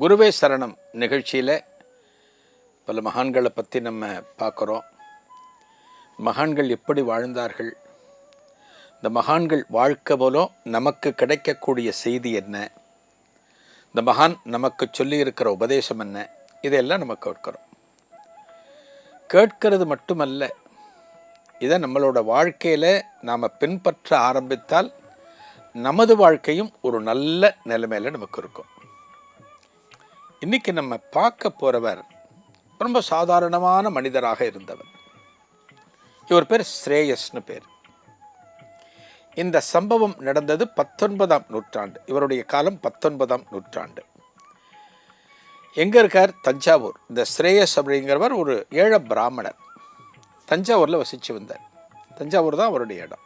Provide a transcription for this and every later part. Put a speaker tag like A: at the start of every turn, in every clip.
A: குருவே சரணம் நிகழ்ச்சியில். பல மகான்களை பற்றி நம்ம பார்க்குறோம். மகான்கள் எப்படி வாழ்ந்தார்கள்? இந்த மகான்கள் வாழ்க்கை போலும் நமக்கு கிடைக்கக்கூடிய செய்தி என்ன? இந்த மகான் நமக்கு சொல்லியிருக்கிற உபதேசம் என்ன? இதையெல்லாம் நம்ம கேட்கிறோம். கேட்கிறது மட்டுமல்ல இதை நம்மளோட வாழ்க்கையில் நாம் பின்பற்ற ஆரம்பித்தால் நமது வாழ்க்கையும் ஒரு நல்ல நிலைமையில் நமக்கு இருக்கும். இன்னைக்கு நம்ம பார்க்க போகிறவர் ரொம்ப சாதாரணமான மனிதராக இருந்தவர். இவர் பேர் ஸ்ரேயஸ்னு பேர். இந்த சம்பவம் நடந்தது பத்தொன்பதாம் நூற்றாண்டு. இவருடைய காலம் பத்தொன்பதாம் நூற்றாண்டு. எங்கே இருக்கார்? தஞ்சாவூர். இந்த ஸ்ரேயஸ் அப்படிங்கிறவர் ஒரு ஏழை பிராமணர். தஞ்சாவூரில் வசித்து வந்தார். தஞ்சாவூர் தான் அவருடைய இடம்.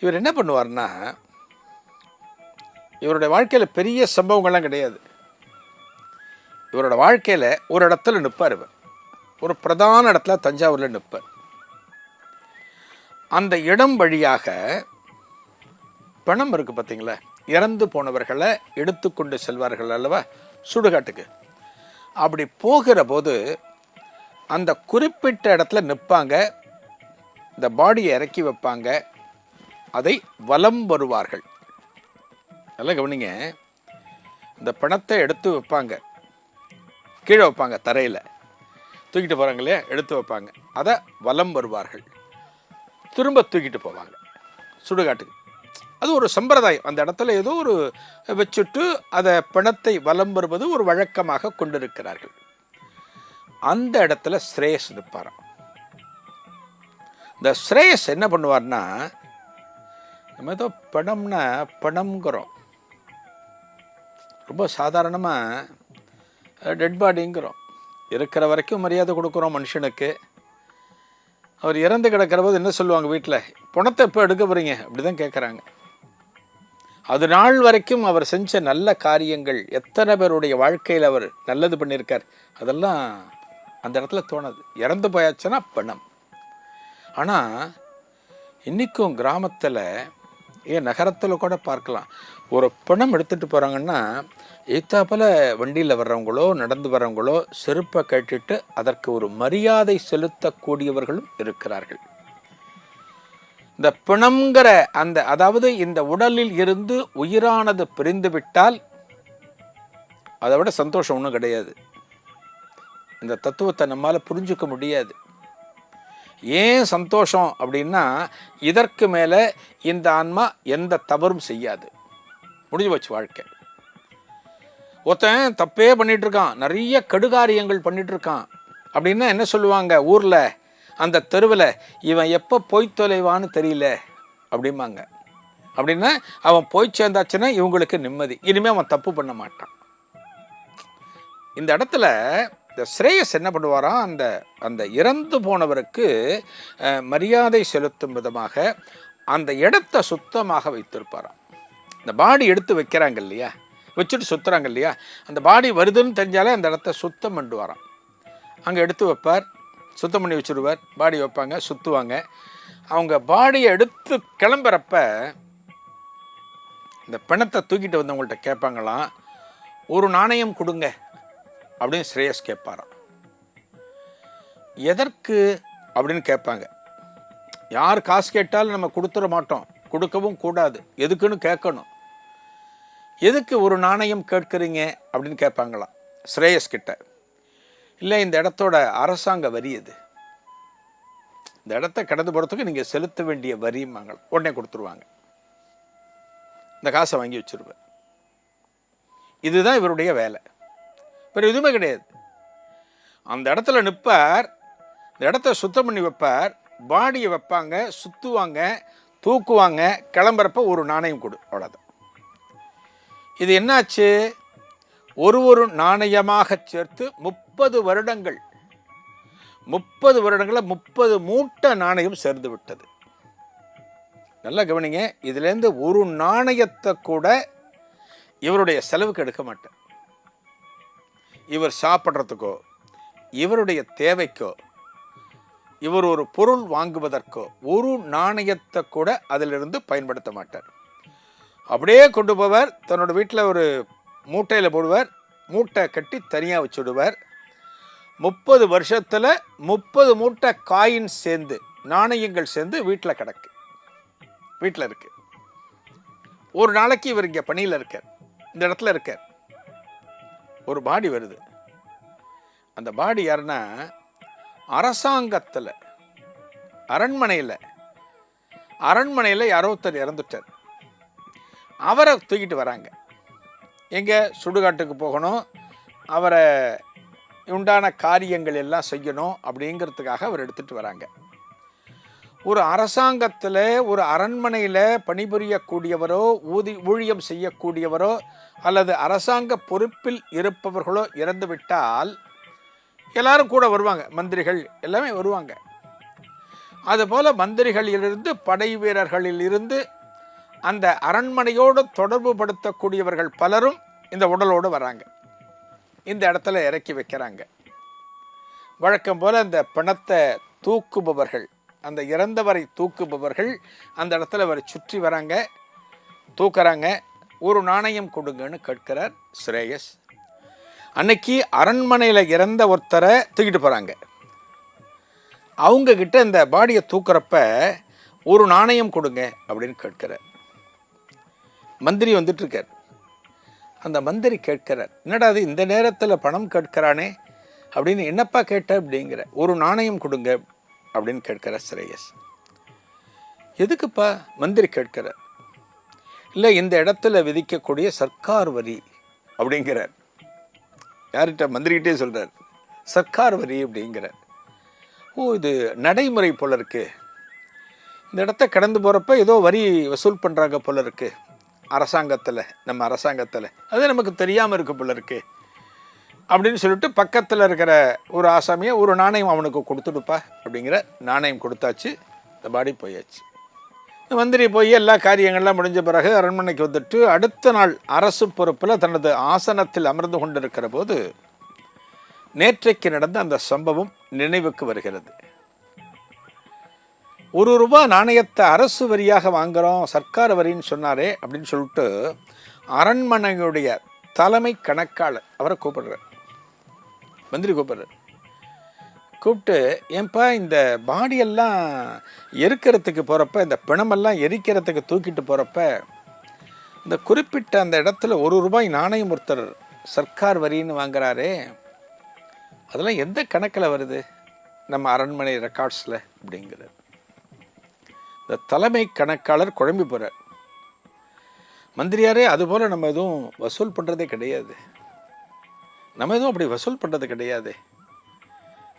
A: இவர் என்ன பண்ணுவார்னா இவருடைய வாழ்க்கையில் பெரிய சம்பவங்கள்லாம் கிடையாது. இவரோட வாழ்க்கையில் ஒரு இடத்துல நிற்பார் இவர். ஒரு பிரதான இடத்துல தஞ்சாவூரில் நிற்பார் அந்த இடம் வழியாக பணம் இருக்குது பார்த்தீங்களா இறந்து போனவர்களை எடுத்துக்கொண்டு செல்வார்கள் அல்லவா? சுடுகாட்டுக்கு. அப்படி போகிற போது அந்த குறிப்பிட்ட இடத்துல நிற்பாங்க இந்த பாடியை இறக்கி வைப்பாங்க. அதை வலம் வருவார்கள். நல்லா கவனிங்க. இந்த பணத்தை எடுத்து வைப்பாங்க. கீழே வைப்பாங்க தரையில். தூக்கிட்டு போகிறாங்க இல்லையா? எடுத்து வைப்பாங்க. அதை வலம் வருவார்கள். திரும்ப தூக்கிட்டு போவாங்க. சுடுகாட்டுக்கு. அது ஒரு சம்பிரதாயம். அந்த இடத்துல ஏதோ ஒரு வச்சுட்டு அதை பிணத்தை வலம் வருவது ஒரு வழக்கமாக கொண்டிருக்கிறார்கள். அந்த இடத்துல ஸ்ரேயஸ் நிற்பாராம். இந்த ஸ்ரேயஸ் என்ன பண்ணுவார்னா நம்ம ஏதோ பணம்னா பணம்ங்கிறோம். ரொம்ப சாதாரணமாக டெட் பாடிங்கிறோம் இருக்கிற வரைக்கும் மரியாதை கொடுக்குறோம் மனுஷனுக்கு. அவர் இறந்து கிடக்கிற போது என்ன சொல்லுவாங்க வீட்டில் பணத்தை எப்போ எடுக்க போகிறீங்க அப்படி தான் கேட்குறாங்க அது நாள் வரைக்கும் அவர் செஞ்ச நல்ல காரியங்கள் எத்தனை பேருடைய வாழ்க்கையில் அவர் நல்லது பண்ணியிருக்கார் அதெல்லாம் அந்த இடத்துல தோணாது. இறந்து போயாச்சுன்னா பணம். ஆனால் இன்றைக்கும் கிராமத்தில் ஏன் நகரத்தில் கூட பார்க்கலாம். ஒரு பணம் எடுத்துகிட்டு போகிறாங்கன்னா ஏத்தாப்பில் வண்டியில் வர்றவங்களோ நடந்து வர்றவங்களோ செருப்பை கேட்டுட்டு அதற்கு ஒரு மரியாதை செலுத்தக்கூடியவர்களும் இருக்கிறார்கள். இந்த பிணங்கிற அந்த அதாவது இந்த உடலில் இருந்து உயிரானது பிரிந்து விட்டால் அதை விட சந்தோஷம் ஒன்றும் கிடையாது. இந்த தத்துவத்தை நம்மால் புரிஞ்சுக்க முடியாது. ஏன் சந்தோஷம் அப்படின்னா இதற்கு மேலே இந்த ஆன்மா எந்த தவறும் செய்யாது. முடிஞ்சு போச்சு வாழ்க்கை. ஒருத்தன் தப்பே பண்ணிட்டு இருக்கான் நிறைய கடுகாரியங்கள் பண்ணிட்டு இருக்கான் அப்படின்னா என்ன சொல்லுவாங்க? ஊரில் அந்த தெருவில் இவன் எப்போ போய் தொலைவான்னு தெரியல அப்படிம்பாங்க. அப்படின்னா அவன் போய் சேர்ந்தாச்சுன்னா இவங்களுக்கு நிம்மதி. இனிமேல் அவன் தப்பு பண்ண மாட்டான். இந்த இடத்துல இந்த ஸ்ரேயஸ் என்ன பண்ணுவாராம்? அந்த அந்த இறந்து போனவருக்கு மரியாதை செலுத்தும் விதமாக அந்த இடத்த சுத்தமாக வைத்திருப்பாராம். இந்த பாடி எடுத்து வைக்கிறாங்க இல்லையா? வச்சுட்டு சுற்றுறாங்க இல்லையா? அந்த பாடி வருதுன்னு தெரிஞ்சாலே அந்த இடத்த சுத்தம் பண்ணுவாராம். அங்கே எடுத்து வைப்பார் சுத்தம் பண்ணி வச்சுருவார் பாடி வைப்பாங்க சுற்றுவாங்க அவங்க பாடியை எடுத்து கிளம்புறப்ப இந்த பிணத்தை தூக்கிட்டு வந்தவங்கள்ட்ட கேட்பாங்களாம் ஒரு நாணயம் கொடுங்க அப்படின்னு ஸ்ரேயஸ் கேட்பாராம். எதற்கு? அப்படின்னு கேட்பாங்க. யார் காசு கேட்டாலும் நம்ம கொடுத்துட மாட்டோம் கொடுக்கவும் கூடாது எதுக்குன்னு கேட்கணும். எதுக்கு ஒரு நாணயம் கேட்குறீங்க அப்படின்னு கேட்பாங்களாம் ஸ்ரேயஸ் கிட்ட இல்லை இந்த இடத்தோட அரசாங்க வரி இது இந்த இடத்த கடந்து போகிறதுக்கு நீங்கள் செலுத்த வேண்டிய வரிம்பாங்க உடனே கொடுத்துருவாங்க. இந்த காசை வாங்கி வச்சுருவேன். இதுதான் இவருடைய வேலை. வேறு எதுவுமே கிடையாது. அந்த இடத்துல நிற்பார் இந்த இடத்த சுத்தம் பண்ணி வைப்பார். பாடியை வைப்பாங்க சுற்றுவாங்க தூக்குவாங்க கிளம்புறப்ப ஒரு நாணயம் கொடு. அவ்வளோதான் இது என்னாச்சு? ஒரு ஒரு நாணயமாக சேர்த்து முப்பது வருடங்கள் முப்பது வருடங்களில் முப்பது மூட்டை நாணயம் சேர்ந்து விட்டது. நல்லா கவனிங்க இதுலேருந்து ஒரு நாணயத்தை கூட இவருடைய செலவுக்கு எடுக்க மாட்டார் இவர் சாப்பிட்றதுக்கோ இவருடைய தேவைக்கோ இவர் ஒரு பொருள் வாங்குவதற்கோ ஒரு நாணயத்தை கூட அதிலிருந்து பயன்படுத்த மாட்டார். அப்படியே கொண்டு போவார். தன்னோட வீட்டில் ஒரு மூட்டையில் போடுவார். மூட்டை கட்டி தனியாக வச்சுடுவார். முப்பது வருஷத்தில் முப்பது மூட்டை காயின் சேர்ந்து நாணயங்கள் சேர்ந்து வீட்டில் கிடக்கு. வீட்டில் இருக்கு. ஒரு நாளைக்கு இவர் இங்கே பணியில் இருக்கார். இந்த இடத்துல இருக்கார். ஒரு பாடி வருது. அந்த பாடி யாருன்னா அரசாங்கத்தில் அரண்மனையில் அரண்மனையில் யாரோ ஒருத்தர் இறந்துட்டார். அவரை தூக்கிட்டு வராங்க. எங்கே சுடுகாட்டுக்கு போகணும் அவரை உண்டான காரியங்கள் எல்லாம் செய்யணும் அப்படிங்கிறதுக்காக அவர் எடுத்துகிட்டு வராங்க. ஒரு அரசாங்கத்தில் ஒரு அரண்மனையில் பணிபுரியக்கூடியவரோ ஊதி ஊழியம் செய்யக்கூடியவரோ அல்லது அரசாங்க பொறுப்பில் இருப்பவர்களோ இறந்து விட்டால் எல்லாரும் கூட வருவாங்க. மந்திரிகள் எல்லாமே வருவாங்க. அதுபோல் மந்திரிகளிலிருந்து படை வீரர்களிலிருந்து அந்த அரண்மனையோடு தொடர்பு படுத்தக்கூடியவர்கள் பலரும் இந்த உடலோடு வராங்க. இந்த இடத்துல இறக்கி வைக்கிறாங்க. வழக்கம் போல் அந்த பிணத்தை தூக்குபவர்கள் அந்த இறந்தவரை தூக்குபவர்கள் அந்த இடத்துல அவரை சுற்றி வராங்க. தூக்குறாங்க. ஒரு நாணயம் கொடுங்கன்னு கேட்கிறார் ஸ்ரேயஸ் அன்னைக்கு அரண்மனையில் இறந்த ஒருத்தரை தூக்கிட்டு போகிறாங்க அவங்கக்கிட்ட இந்த பாடியை தூக்குறப்ப ஒரு நாணயம் கொடுங்க அப்படின்னு கேட்கிறார். மந்திரி வந்துட்டுருக்கார் அந்த மந்திரி கேட்கிறார் என்னடா அது இந்த நேரத்தில் பணம் கேட்கிறானே? அப்படின்னு என்னப்பா கேட்ட? அப்படிங்கிற ஒரு நாணயம் கொடுங்க அப்படின்னு கேட்கிறார் ஸ்ரேயஸ் எதுக்குப்பா? மந்திரி கேட்கிறார். இல்லை இந்த இடத்துல விதிக்கக்கூடிய சர்க்கார் வரி அப்படிங்கிறார். யார்கிட்ட? மந்திரிகிட்டே சொல்கிறார் சர்க்கார் வரி அப்படிங்கிறார். ஓ இது நடைமுறை போல இருக்குது இந்த இடத்த கடந்து போகிறப்ப ஏதோ வரி வசூல் பண்ணுறாங்க போல இருக்குது அரசாங்கத்தில் நம்ம அரசாங்கத்தில். அது நமக்கு தெரியாமல் இருக்க போல இருக்கு. அப்படின்னு சொல்லிட்டு பக்கத்தில் இருக்கிற ஒரு ஆசாமியை ஒரு நாணயம் அவனுக்கு கொடுத்துடுப்பா அப்படிங்கிற நாணயம் கொடுத்தாச்சு. இந்த பாடி போயாச்சு. மந்திரி போய் எல்லா காரியங்கள்லாம் முடிஞ்ச பிறகு அரண்மனைக்கு வந்துட்டு அடுத்த நாள் அரசு பொறுப்பில் தனது ஆசனத்தில் அமர்ந்து கொண்டிருக்கிற போது நேற்றைக்கு நடந்த அந்த சம்பவம் நினைவுக்கு வருகிறது. ஒரு ரூபா நாணயத்தை அரசு வரியாக வாங்குகிறோம் சர்க்கார் வரின்னு சொன்னாரே அப்படின்னு சொல்லிட்டு அரண்மனையுடைய தலைமை கணக்காளர் அவரை கூப்பிடுறார். மந்திரி கூப்பிடுறார். கூப்பிட்டு ஏன்பா இந்த பாடியெல்லாம் எரிக்கிறதுக்கு போகிறப்ப இந்த பிணமெல்லாம் எரிக்கிறதுக்கு தூக்கிட்டு போகிறப்ப இந்த குறிப்பிட்ட அந்த இடத்துல ஒரு ரூபாய் நாணயம் ஒருத்தர் சர்க்கார் வரின்னு வாங்குறாரே அதெல்லாம் எந்த கணக்கில் வருது? நம்ம அரண்மனை ரெக்கார்ட்ஸில் அப்படிங்கிறது இந்த தலைமை கணக்காளர் குழம்பி போகிறார் மந்திரியாரே அதுபோல் நம்ம எதுவும் வசூல் பண்ணுறதே கிடையாது. நம்ம எதுவும் அப்படி வசூல் பண்ணுறது கிடையாது.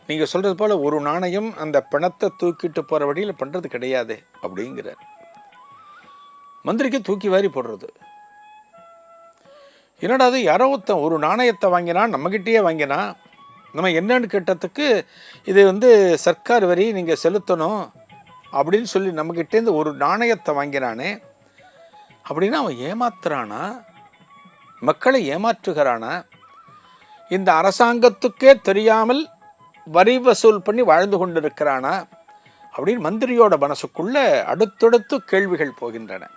A: நீங்கள் சொல்கிறது போல் ஒரு நாணயம் அந்த பணத்தை தூக்கிட்டு போகிற வழியில் பண்ணுறது கிடையாது அப்படிங்கிறார். மந்திரிக்கு தூக்கி வாரி போடுறது. என்னடா அது யாரோ ஒருத்தன் ஒரு நாணயத்தை வாங்கினா நம்மக்கிட்டேயே வாங்கினா நம்ம என்னன்னு கேட்டதுக்கு இது வந்து சர்க்கார் வரி நீங்கள் செலுத்தணும். அப்படின்னு சொல்லி நம்மக்கிட்டேருந்து ஒரு நாணயத்தை வாங்கினானே அப்படின்னா அவன் ஏமாத்துறானா? மக்களை ஏமாற்றுகிறானா? இந்த அரசாங்கத்துக்கே தெரியாமல் வரி வசூல் பண்ணி வாழ்ந்து கொண்டிருக்கிறானா? அப்படின்னு மந்திரியோட மனசுக்குள்ள அடுத்தடுத்து கேள்விகள் போகின்றன.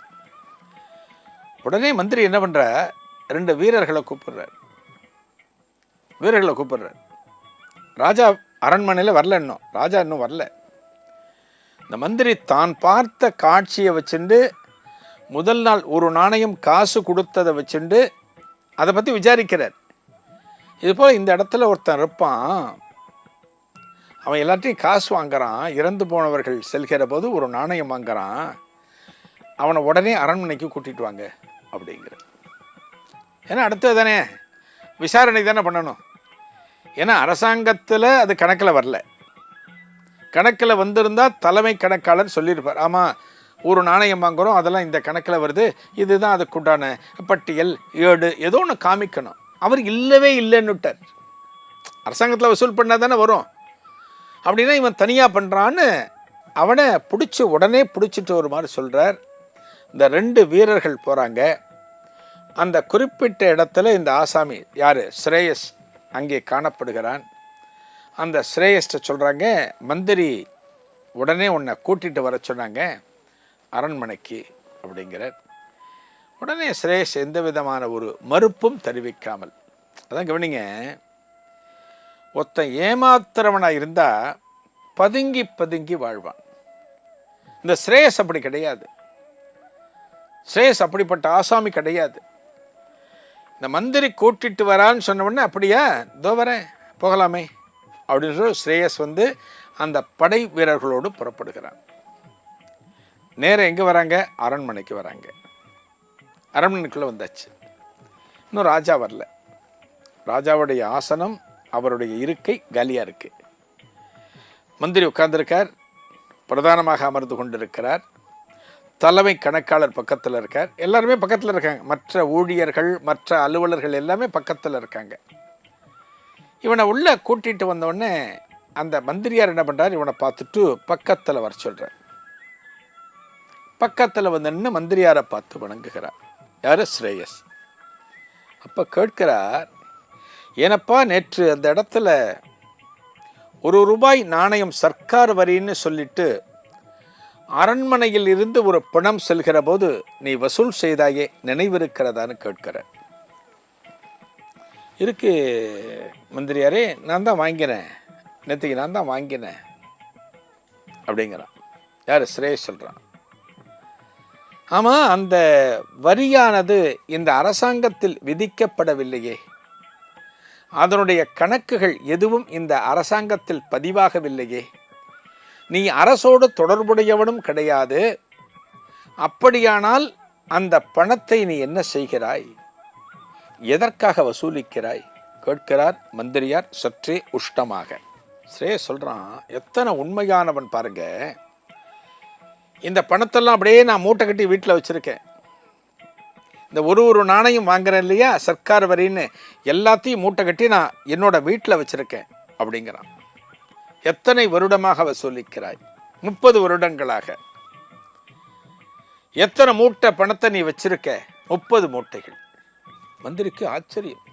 A: உடனே மந்திரி என்ன பண்ற? ரெண்டு வீரர்களை கூப்பிடுறார். வீரர்களை கூப்பிடுறார். ராஜா அரண்மனையில் வரல இன்னும். ராஜா இன்னும் வரல. இந்த மந்திரி தான் பார்த்த காட்சியை வச்சுண்டு முதல் நாள் ஒரு நாணயம் காசு கொடுத்ததை வச்சுண்டு அதை பற்றி விசாரிக்கிறார். இது போல் இந்த இடத்துல ஒருத்தன் இருப்பான். அவன் எல்லாத்தையும் காசு வாங்குறான். இறந்து போனவர்கள் செல்கிற போது ஒரு நாணயம் வாங்குறான். அவனை உடனே அரண்மனைக்கு கூட்டிட்டு வாங்க அப்படிங்கிற ஏன்னா அடுத்தது தானே? விசாரணை தானே பண்ணணும். ஏன்னா அரசாங்கத்தில் அது கணக்கில் வரல. கணக்கில் வந்திருந்தால் தலைமை கணக்காளர் சொல்லியிருப்பார். ஆமாம் ஒரு நாணயம் வாங்குகிறோம் அதெல்லாம் இந்த கணக்கில் வருது இதுதான் அதுக்குண்டான பட்டியல் ஏடு ஏதோ ஒன்று காமிக்கணும். அவர் இல்லவே இல்லைன்னுட்டார். அரசாங்கத்தில் வசூல் பண்ணால் தானே வரும். அப்படின்னா இவன் தனியாக பண்ணுறான்னு அவனை பிடிச்சி உடனே பிடிச்சிட்டு ஒரு மாதிரி சொல்கிறார் இந்த ரெண்டு வீரர்கள் போகிறாங்க அந்த குறிப்பிட்ட இடத்துல இந்த ஆசாமி யார்? ஸ்ரேயஸ் அங்கே காணப்படுகிறான். அந்த ஸ்ரேயஸ்ட்ட சொல்கிறாங்க மந்திரி உடனே உன்னை கூட்டிகிட்டு வர சொன்னாங்க அரண்மனைக்கு அப்படிங்கிறார். உடனே ஸ்ரேஷ் எந்த விதமான ஒரு மறுப்பும் தெரிவிக்காமல் அதான் கவனிங்க ஒருத்தன் ஏமாத்துறவனாக இருந்தால் பதுங்கி பதுங்கி வாழ்வான். இந்த ஸ்ரேயஸ் அப்படி கிடையாது. ஸ்ரேயஸ் அப்படிப்பட்ட ஆசாமி கிடையாது. இந்த மந்திரி கூட்டிட்டு வரான்னு சொன்ன உடனே அப்படியா? இதோ வரேன் போகலாமே. அப்படின்னு சொல்லி ஸ்ரேயஸ் வந்து அந்த படை வீரர்களோடு புறப்படுகிறான். நேரம் எங்கே வராங்க? அரண்மனைக்கு வராங்க. அரண்மனைக்குள்ளே வந்தாச்சு. இன்னும் ராஜா வரல. ராஜாவுடைய ஆசனம் அவருடைய இருக்கை காலியாக இருக்கு. மந்திரி உட்கார்ந்துருக்கார். பிரதானமாக அமர்ந்து கொண்டிருக்கிறார். தலைமை கணக்காளர் பக்கத்தில் இருக்கார். எல்லாருமே பக்கத்தில் இருக்காங்க. மற்ற ஊழியர்கள் மற்ற அலுவலர்கள் எல்லாமே பக்கத்தில் இருக்காங்க. இவனை உள்ளே கூட்டிகிட்டு வந்தவுடனே அந்த மந்திரியார் என்ன பண்ணுறார் இவனை பார்த்துட்டு பக்கத்தில் வர சொல்கிறார் பக்கத்தில் வந்து நின்று மந்திரியாரை பார்த்து வணங்குகிறார். யார்? ஸ்ரேயஸ். அப்போ கேட்கிறார் ஏனப்பா நேற்று அந்த இடத்துல ஒரு ரூபாய் நாணயம் சர்க்கார் வரின்னு சொல்லிட்டு அரண்மனையில் இருந்து ஒரு பணம் செல்கிற போது நீ வசூல் செய்தாயே நினைவிருக்கிறதான்னு கேட்கிற இருக்கு மந்திரியாரே நான் தான் வாங்கினேன். நேற்றுக்கு நான் தான் வாங்கினேன். அப்படிங்கிறான். யார்? ஸ்ரேஷ் சொல்கிறான் ஆமாம் அந்த வரியானது இந்த அரசாங்கத்தில் விதிக்கப்படவில்லையே. அதனுடைய கணக்குகள் எதுவும் இந்த அரசாங்கத்தில் பதிவாகவில்லையே. நீ அரசோடு தொடர்புடையவனும் கிடையாது. அப்படியானால் அந்த பணத்தை நீ என்ன செய்கிறாய்? எதற்காக வசூலிக்கிறாய்? கேட்கிறார் மந்திரியார் சற்றே உஷ்டமாக. ஸ்ரே சொல்கிறான் எத்தனை உண்மையானவன் பாருங்க. இந்த பணத்தெல்லாம் அப்படியே நான் மூட்டை கட்டி வீட்டில் வச்சுருக்கேன். இந்த ஒரு ஒரு நாணயம் வாங்குறேன் இல்லையா சர்க்கார் வரின்னு எல்லாத்தையும் மூட்டை கட்டி நான் என்னோட வீட்டில் வச்சுருக்கேன் அப்படிங்கிறான். எத்தனை வருடமாக வசூலிக்கிறாய்? முப்பது வருடங்களாக. எத்தனை மூட்டை பணத்தை நீ வச்சிருக்க? முப்பது மூட்டைகள். மந்திரிக்கு ஆச்சரியம்.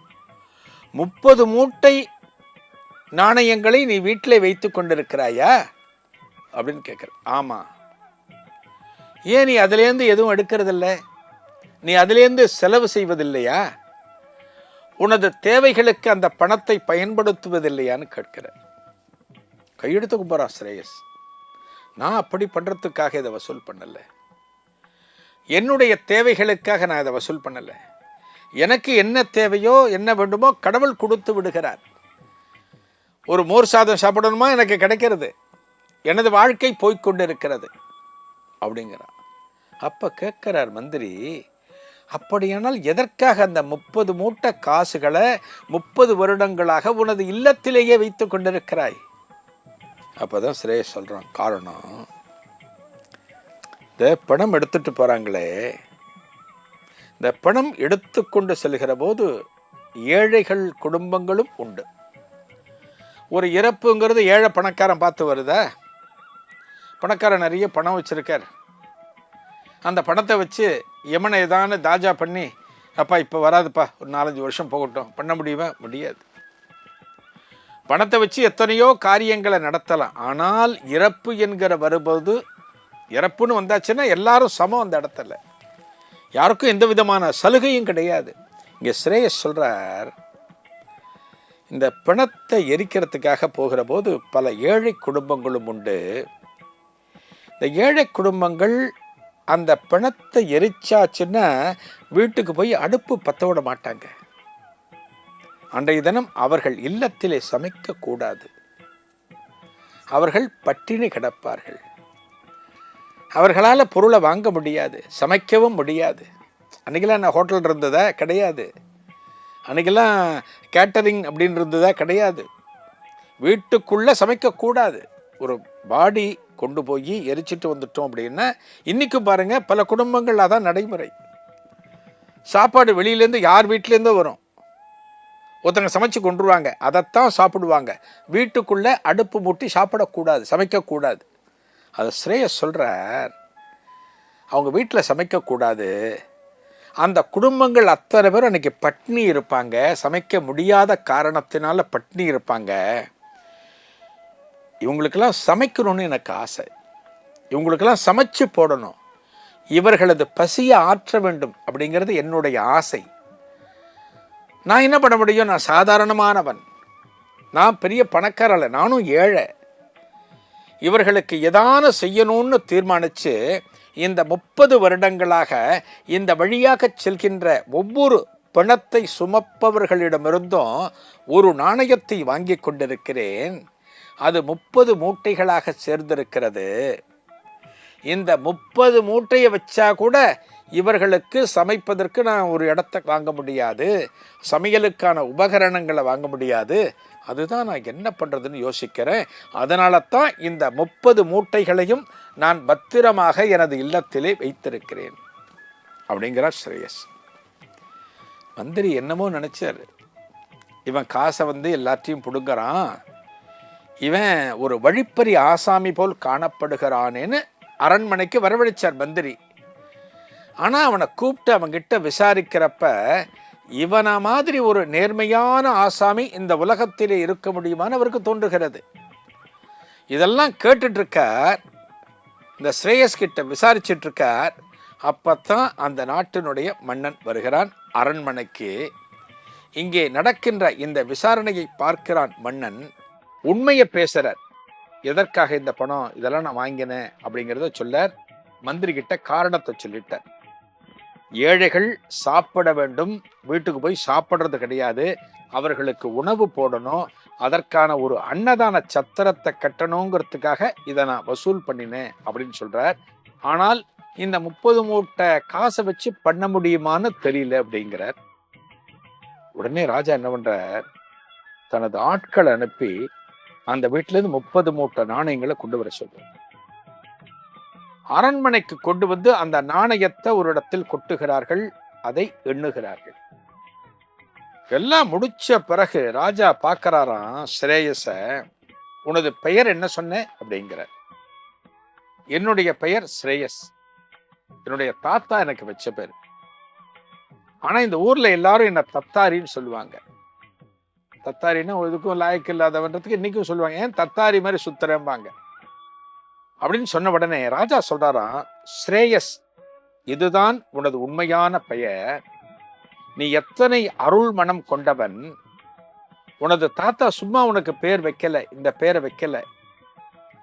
A: முப்பது மூட்டை நாணயங்களை நீ வீட்டில் வைத்து கொண்டிருக்கிறாயா? அப்படின்னு கேட்குற ஆமாம் ஏன் நீ அதுலேருந்து எதுவும் எடுக்கிறதில்ல? நீ அதுலேருந்து செலவு செய்வதில்லையா? உனது தேவைகளுக்கு அந்த பணத்தை பயன்படுத்துவதில்லையான்னு கேட்கிற கையெடுத்து கும்பரா ஸ்ரேயஸ். நான் அப்படி பண்ணுறதுக்காக இதை வசூல் பண்ணலை. என்னுடைய தேவைகளுக்காக நான் இதை வசூல் பண்ணலை. எனக்கு என்ன தேவையோ என்ன வேண்டுமோ கடவுள் கொடுத்து விடுகிறார். ஒரு மோர் சாதம் சாப்பிடணுமா? எனக்கு கிடைக்கிறது. எனது வாழ்க்கை போய்க்கொண்டு இருக்கிறது அப்போ கேட்குறார் மந்திரி அப்படியானால் எதற்காக அந்த முப்பது மூட்டை காசுகளை முப்பது வருடங்களாக உனது இல்லத்திலேயே வைத்து கொண்டிருக்கிறாய்? அப்போதான் ஸ்ரேயஸ் சொல்கிறான் காரணம் இந்த பணம் எடுத்துகிட்டு போகிறாங்களே இந்த பணம் எடுத்துக்கொண்டு செல்கிற போது ஏழைகள் குடும்பங்களும் உண்டு. ஒரு இறப்புங்கிறது ஏழை பணக்காரன் பார்த்து வருதா? பணக்காரன் நிறைய பணம் வச்சுருக்கார். அந்த பணத்தை வச்சு யமனை ஏதான தாஜா பண்ணி அப்பா இப்போ வராதுப்பா ஒரு நாலஞ்சு வருஷம் போகட்டும் பண்ண முடியுமா? முடியாது. பணத்தை வச்சு எத்தனையோ காரியங்களை நடத்தலாம். ஆனால் இறப்பு என்கிற வரும்போது இறப்புன்னு வந்தாச்சுன்னா எல்லாரும் சமம் அந்த இடத்துல. யாருக்கும் எந்த விதமான சலுகையும் கிடையாது. இங்கே ஸ்ரேயஸ் சொல்கிறார் இந்த பிணத்தை எரிக்கிறதுக்காக போகிற போது பல ஏழை குடும்பங்களும் உண்டு. இந்த ஏழை குடும்பங்கள் அந்த பிணத்தை எரிச்சாச்சுன்னா வீட்டுக்கு போய் அடுப்பு பற்ற விட மாட்டாங்க. அன்றைய தினம் அவர்கள் இல்லத்திலே சமைக்கக்கூடாது. அவர்கள் பட்டினி கிடப்பார்கள். அவர்களால் பொருளை வாங்க முடியாது சமைக்கவும் முடியாது. அன்றைக்கெல்லாம் நான் ஹோட்டல் இருந்ததா? கிடையாது. அன்றைக்கெல்லாம் கேட்டரிங் அப்படின்னு இருந்ததா? கிடையாது. வீட்டுக்குள்ளே சமைக்கக்கூடாது ஒரு பாடி கொண்டு போய் எரிச்சிட்டு வந்துட்டோம் அப்படின்னா இன்றைக்கும் பாருங்கள் பல குடும்பங்கள் அதான் நடைமுறை. சாப்பாடு வெளியிலேருந்து யார் வீட்டிலேருந்தோ வரும். ஒருத்தங்க சமைச்சு கொண்டுருவாங்க. அதைத்தான் சாப்பிடுவாங்க. வீட்டுக்குள்ளே அடுப்பு மூட்டி சாப்பிடக்கூடாது சமைக்கக்கூடாது. அதை ஸ்ரேயஸ் சொல்கிறார் அவங்க வீட்டில் சமைக்கக்கூடாது அந்த குடும்பங்கள் அத்தனை பேரும் அன்றைக்கி பட்னி இருப்பாங்க. சமைக்க முடியாத காரணத்தினால பட்னி இருப்பாங்க. இவங்களுக்கெல்லாம் சமைக்கணும்னு எனக்கு ஆசை. இவங்களுக்கெல்லாம் சமைச்சு போடணும். இவர்களது பசியை ஆற்ற வேண்டும் அப்படிங்கிறது என்னுடைய ஆசை. நான் என்ன பண்ண முடியும்? நான் சாதாரணமானவன். நான் பெரிய பணக்காரல்ல நானும் ஏழை. இவர்களுக்கு எதான செய்யணும்னு தீர்மானித்து இந்த முப்பது வருடங்களாக இந்த வழியாக செல்கின்ற ஒவ்வொரு பிணத்தை சுமப்பவர்களிடமிருந்தும் ஒரு நாணயத்தை வாங்கி கொண்டிருக்கிறேன். அது முப்பது மூட்டைகளாக சேர்ந்திருக்கிறது. இந்த முப்பது மூட்டையை வச்சா கூட இவர்களுக்கு சமைப்பதற்கு நான் ஒரு இடத்த வாங்க முடியாது. சமையலுக்கான உபகரணங்களை வாங்க முடியாது. அதுதான் நான் என்ன பண்ணுறதுன்னு யோசிக்கிறேன். அதனால தான் இந்த முப்பது மூட்டைகளையும் நான் பத்திரமாக எனது இல்லத்திலே வைத்திருக்கிறேன். அப்படிங்கிறார் ஸ்ரேயஸ். மந்திரி என்னமோ நினச்சார். இவன் காசை வந்து எல்லாத்தையும் பிடுங்குறான். இவன் ஒரு வழிப்பறி ஆசாமி போல் காணப்படுகிறானேன்னு அரண்மனைக்கு வரவழைச்சார் மந்திரி. ஆனால் அவனை கூப்பிட்டு அவன்கிட்ட விசாரிக்கிறப்ப இவனை மாதிரி ஒரு நேர்மையான ஆசாமி இந்த உலகத்திலே இருக்க முடியுமான்னு அவருக்கு தோன்றுகிறது. இதெல்லாம் கேட்டுட்டு இருக்கார் இந்த ஸ்ரேயஸ் கிட்ட விசாரிச்சுட்டு இருக்கார் அப்பத்தான் அந்த நாட்டினுடைய மன்னன் வருகிறான் அரண்மனைக்கு. இங்கே நடக்கின்ற இந்த விசாரணையை பார்க்கிறான் மன்னன். உண்மையை பேசுறார். எதற்காக இந்த பணம் இதெல்லாம் நான் வாங்கினேன் அப்படிங்கிறத சொல்லார். மந்திரி கிட்ட காரணத்தை சொல்லிட்டார். ஏழைகள் சாப்பிட வேண்டும். வீட்டுக்கு போய் சாப்பிட்றது கிடையாது. அவர்களுக்கு உணவு போடணும். அதற்கான ஒரு அன்னதான சத்திரத்தை கட்டணுங்கிறதுக்காக இதை நான் வசூல் பண்ணினேன் அப்படின்னு சொல்றார். ஆனால் இந்த முப்பது மூட்டை காசை வச்சு பண்ண முடியுமான்னு தெரியல அப்படிங்கிறார். உடனே ராஜா என்ன பண்றார்? தனது ஆட்களை அனுப்பி அந்த வீட்டிலேருந்து முப்பது மூட்டை நாணயங்களை கொண்டு வர சொல்றார். அரண்மனைக்கு கொண்டு வந்து அந்த நாணயத்தை ஒரு இடத்தில் கொட்டுகிறார்கள் அதை எண்ணுகிறார்கள். எல்லாம் முடிச்ச பிறகு ராஜா பார்க்கறாராம் ஸ்ரேயஸ உனது பெயர் என்ன சொன்ன? அப்படிங்கிறார். என்னுடைய பெயர் ஸ்ரேயஸ் என்னுடைய தாத்தா எனக்கு வச்ச பேர். ஆனா இந்த ஊர்ல எல்லாரும் என்ன தத்தாரின்னு சொல்லுவாங்க. தத்தாரின்னா இதுக்கும் லாயக்கு இல்லாதவன்றதுக்கு இன்னைக்கும் சொல்லுவாங்க. ஏன் தத்தாரி மாதிரி சுத்தரம்பாங்க அப்படின்னு சொன்ன உடனே ராஜா சொல்றாராம் ஸ்ரேயஸ் இதுதான் உனது உண்மையான பெயர். நீ எத்தனை அருள் மனம் கொண்டவன்? உனது தாத்தா சும்மா உனக்கு பேர் வைக்கல இந்த பேரை வைக்கல.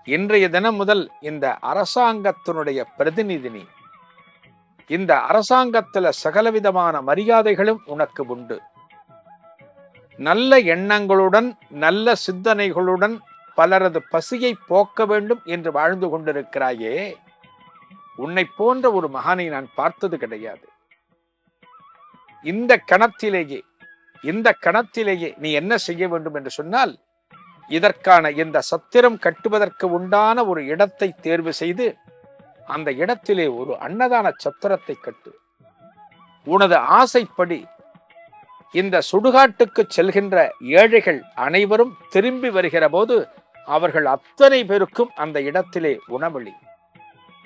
A: இன்றைய தினம் முதல் இந்த அரசாங்கத்தினுடைய பிரதிநிதி நீ இந்த அரசாங்கத்துல சகலவிதமான மரியாதைகளும் உனக்கு உண்டு. நல்ல எண்ணங்களுடன் நல்ல சிந்தனைகளுடன் பலரது பசியை போக்க வேண்டும் என்று வாழ்ந்து கொண்டிருக்கிறாயே உன்னை போன்ற ஒரு மகானை நான் பார்த்தது கிடையாது. இந்த கணத்திலேயே இந்த கணத்திலேயே நீ என்ன செய்ய வேண்டும் என்று சொன்னால் இதற்கான இந்த சத்திரம் கட்டுவதற்கு உண்டான ஒரு இடத்தை தேர்வு செய்து அந்த இடத்திலே ஒரு அன்னதான சத்திரத்தை கட்டு. உனது ஆசைப்படி இந்த சுடுகாட்டுக்கு செல்கின்ற ஏழைகள் அனைவரும் திரும்பி வருகிற போது அவர்கள் அத்தனை பேருக்கும் அந்த இடத்திலே உணவளி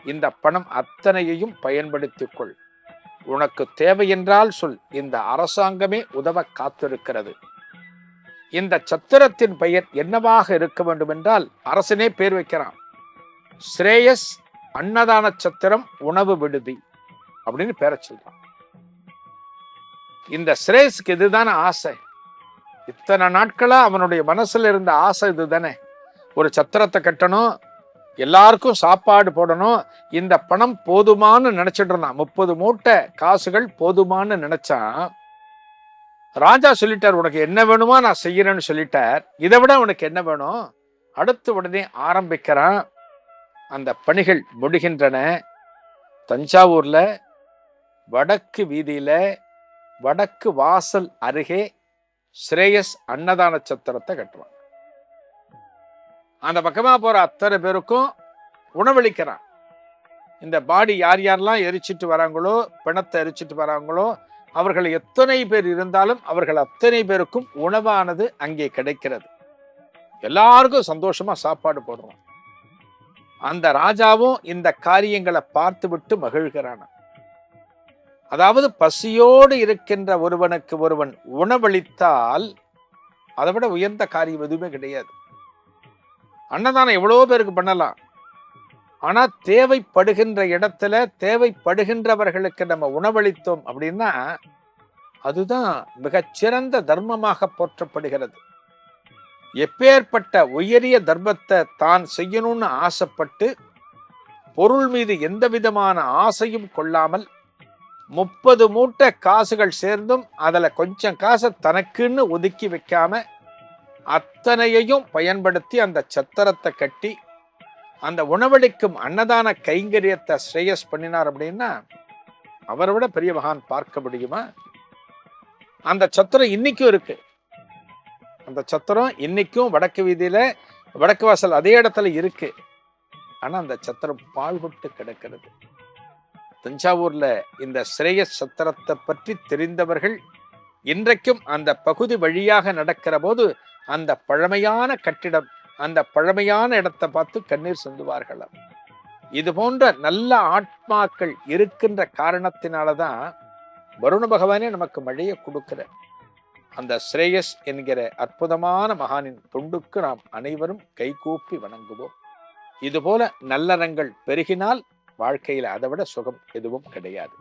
A: இந்த பணம் அத்தனையையும் பயன்படுத்திக் கொள் உனக்கு தேவையென்றால் சொல். இந்த அரசாங்கமே உதவ காத்திருக்கிறது. இந்த சத்திரத்தின் பெயர் என்னவாக இருக்க வேண்டும் என்றால் அரசனே பேர் வைக்கிறான். ஸ்ரேயஸ் அன்னதான சத்திரம் உணவு விடுதி அப்படின்னு பேர சொல்றான். இந்த ஸ்ரேயஸ்க்கு இதுதானே ஆசை. இத்தனை நாட்களா அவனுடைய மனசுல இருந்த ஆசை இதுதானே. ஒரு சத்திரத்தை கட்டணும் எல்லாருக்கும் சாப்பாடு போடணும் இந்த பணம் போதுமான்னு நினைச்சிட்டு இருந்தான் முப்பது மூட்டை காசுகள் போதுமான்னு நினைச்சான் ராஜா சொல்லிட்டார் உனக்கு என்ன வேணுமோ நான் செய்யறேன்னு சொல்லிட்டார். இதை விட உனக்கு என்ன வேணும்? அடுத்து உடனே ஆரம்பிக்கிறான். அந்த பணிகள் முடிகின்றன. தஞ்சாவூர்ல வடக்கு வீதியில வடக்கு வாசல் அருகே ஸ்ரேயஸ் அன்னதான சத்திரத்தை கட்டுவான் அந்த பக்கமாக போகிற அத்தனை பேருக்கும் உணவளிக்கிறான். இந்த பாடி யார் யாரெல்லாம் எரிச்சிட்டு வராங்களோ பிணத்தை எரிச்சிட்டு வராங்களோ அவர்கள் எத்தனை பேர் இருந்தாலும் அவர்கள் அத்தனை பேருக்கும் உணவானது அங்கே கிடைக்கிறது. எல்லாருக்கும் சந்தோஷமா சாப்பாடு போடுறோம் அந்த ராஜாவும் இந்த காரியங்களை பார்த்து விட்டு மகிழ்கிறான். அதாவது பசியோடு இருக்கின்ற ஒருவனுக்கு ஒருவன் உணவளித்தால் அதை விட உயர்ந்த காரியம் எதுவுமே கிடையாது. அன்னதானம் எவ்வளோ பேருக்கு பண்ணலாம். ஆனால் தேவைப்படுகின்ற இடத்துல தேவைப்படுகின்றவர்களுக்கு நம்ம உணவளித்தோம் அப்படின்னா அதுதான் மிகச்சிறந்த தர்மமாக போற்றப்படுகிறது. எப்பேற்பட்ட உயரிய தர்மத்தை தான் செய்யணும்னு ஆசைப்பட்டு பொருள் மீது எந்த விதமான ஆசையும் கொள்ளாமல் முப்பது மூட்டை காசுகள் சேர்ந்தும் அதில் கொஞ்சம் காசை தனக்குன்னு ஒதுக்கி வைக்காம அத்தனையையும் பயன்படுத்தி அந்த சத்திரத்தை கட்டி அந்த உணவளிக்கும் அன்னதான கைங்கரியத்தை ஸ்ரேயஸ் பண்ணினார் அப்படின்னா அவரை விட பெரிய மகான் பார்க்க முடியுமா? அந்த சத்திரம் இன்னைக்கும் இருக்கு. அந்த சத்திரம் இன்னைக்கும் வடக்கு வீதியில வடக்கு வாசல் அதே இடத்துல இருக்கு. ஆனா அந்த சத்திரம் பாழ்பட்டு கிடக்கிறது. தஞ்சாவூர்ல இந்த ஸ்ரேயஸ் சத்திரத்தை பற்றி தெரிந்தவர்கள் இன்றைக்கும் அந்த பகுதி வழியாக நடக்கிற போது அந்த பழமையான கட்டிடம் அந்த பழமையான இடத்தை பார்த்து கண்ணீர் சிந்துவார்களாம் இது போன்ற நல்ல ஆத்மாக்கள் இருக்கின்ற காரணத்தினாலதான் வருண பகவானே நமக்கு மழையை கொடுக்கிற அந்த ஸ்ரேயஸ் என்கிற அற்புதமான மகானின் தொண்டுக்கு நாம் அனைவரும் கைகூப்பி வணங்குவோம். இதுபோல நல்லறங்கள் பெருகினால் வாழ்க்கையில் அதை விட சுகம் எதுவும் கிடையாது.